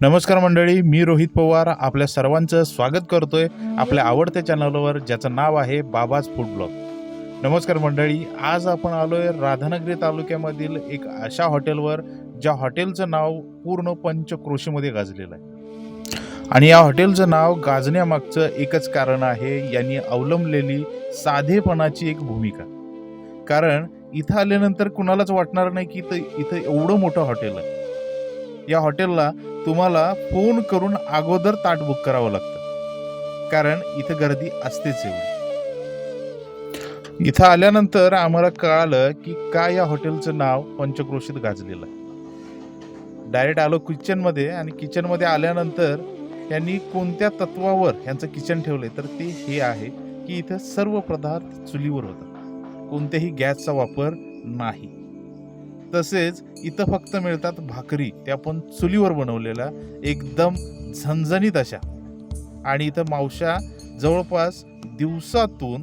नमस्कार मंडळी मी रोहित पवार आपल्या सर्वांचं स्वागत करतोय आपल्या आवडत्या चॅनलवर ज्याचं नाव आहे बाबाज फूड ब्लॉग. नमस्कार मंडळी आज आपण आलोय राधानगरी तालुक्यामधील एक अशा हॉटेलवर ज्या हॉटेलचं नाव पूर्ण पंचक्रोशीमध्ये गाजलेलं आहे. आणि या हॉटेलचं नाव गाजण्यामागचं एकच कारण आहे यांनी अवलंबलेली साधेपणाची एक भूमिका. कारण इथं आल्यानंतर कुणालाच वाटणार नाही की इथं इथं एवढं मोठं हॉटेल आहे. या हॉटेलला तुम्हाला फोन करून अगोदर ताट बुक करावं लागतं. कारण इथं गर्दी असतेच एवढी. इथं आल्यानंतर आम्हाला कळालं की काय या हॉटेलचं नाव पंचक्रोशीत गाजलेलं आहे. डायरेक्ट आलो किचनमध्ये आणि किचनमध्ये आल्यानंतर त्यांनी कोणत्या तत्वावर यांचं किचन ठेवलंय तर ते हे आहे की इथं सर्व पदार्थ चुलीवर होतात. कोणत्याही गॅसचा वापर नाही. तसेच इथं फक्त मिळतात भाकरी त्या पण चुलीवर बनवलेल्या एकदम झणझणीत अशा. आणि इथं मावशा जवळपास दिवसातून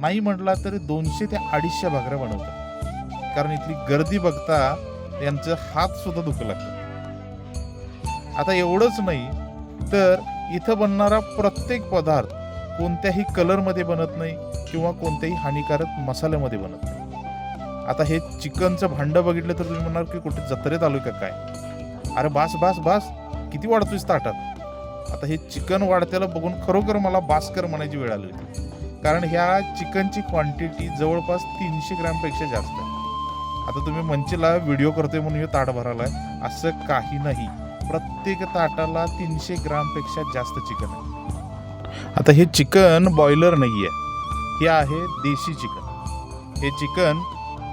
नाही म्हटला तरी दोनशे ते अडीचशे भाकऱ्या बनवतात. कारण इथली गर्दी बघता यांचं हात सुद्धा दुखू लागतं. आता एवढंच नाही तर इथं बनणारा प्रत्येक पदार्थ कोणत्याही कलरमध्ये बनत नाही किंवा कोणत्याही हानिकारक मसाल्यामध्ये बनत नाही. आता हे चिकनचं भांडं बघितलं तर तुम्ही म्हणणार की कुठे जत्रेत आलो का काय? अरे बास बास बास. किती वाढतोयस ताटात आता हे चिकन वाढत्याला बघून खरोखर मला बास्कर म्हणायची वेळ आली होती. कारण ह्या चिकनची क्वांटिटी जवळपास तीनशे ग्रॅमपेक्षा जास्त आहे. आता तुम्ही मंचीला व्हिडिओ करतोय म्हणून हे ताट भरालाय असं काही नाही. प्रत्येक ताटाला तीनशे ग्रामपेक्षा जास्त चिकन आहे. आता हे चिकन बॉयलर नाही आहे हे आहे देशी चिकन. हे चिकन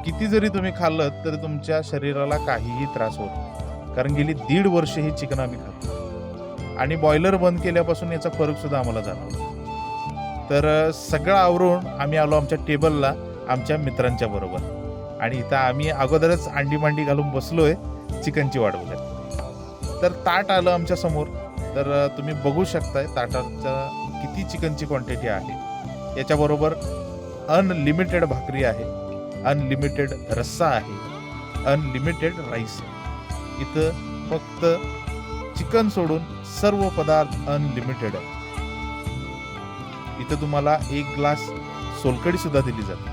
किती जरी तुम्ही खाल्लं तरी तुमच्या शरीराला काहीही त्रास होत नाही. कारण गेली दीड वर्ष ही चिकन आम्ही खातो. आणि बॉयलर बंद केल्यापासून याचा फरक सुद्धा आम्हाला जाणवला. तर सगळं आवरून आम्ही आलो आमच्या टेबलला आमच्या मित्रांच्या बरोबर. आणि इथं आम्ही अगोदरच अंडी मांडी घालून बसलोय चिकनची वाट बघत. तर ताट आलं आमच्यासमोर. तर तुम्ही बघू शकताय ताटाचा किती चिकनची क्वांटिटी आहे. याच्याबरोबर अनलिमिटेड भाकरी आहे. अनलिमिटेड रस्सा आहे. अनलिमिटेड राईस आहे इथं फक्त चिकन सोडून सर्व पदार्थ अनलिमिटेड आहे इथं तुम्हाला एक ग्लास सोलकडी सुद्धा दिली जाते.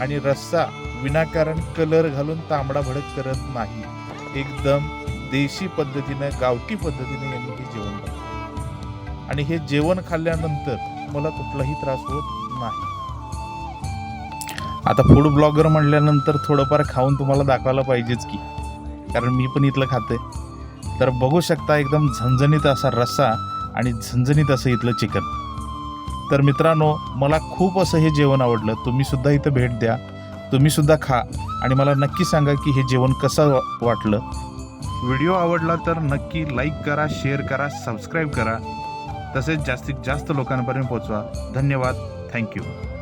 आणि रस्सा विनाकारण कलर घालून तांबडा भडक करत नाही. एकदम देशी पद्धतीनं गावठी पद्धतीने यांनी हे जेवण बनवलं. आणि हे जेवण खाल्ल्यानंतर मला कुठलाही त्रास होत नाही. आता फूड ब्लॉगर म्हणल्यानंतर थोडंफार खाऊन तुम्हाला दाखवायला पाहिजेच की. कारण मी पण इथलं खाते तर बघू शकता एकदम झणझणीत असा रस्सा आणि झणझणीत असं इथलं चिकन तर मित्रांनो मला खूप असं हे जेवण आवडलं. तुम्हीसुद्धा इथं भेट द्या. तुम्हीसुद्धा खा आणि मला नक्की सांगा की हे जेवण कसं वाटलं. व्हिडिओ आवडला तर नक्की लाईक करा शेअर करा सबस्क्राईब करा. तसेच जास्तीत जास्त लोकांपर्यंत पोहोचवा. धन्यवाद. थँक्यू.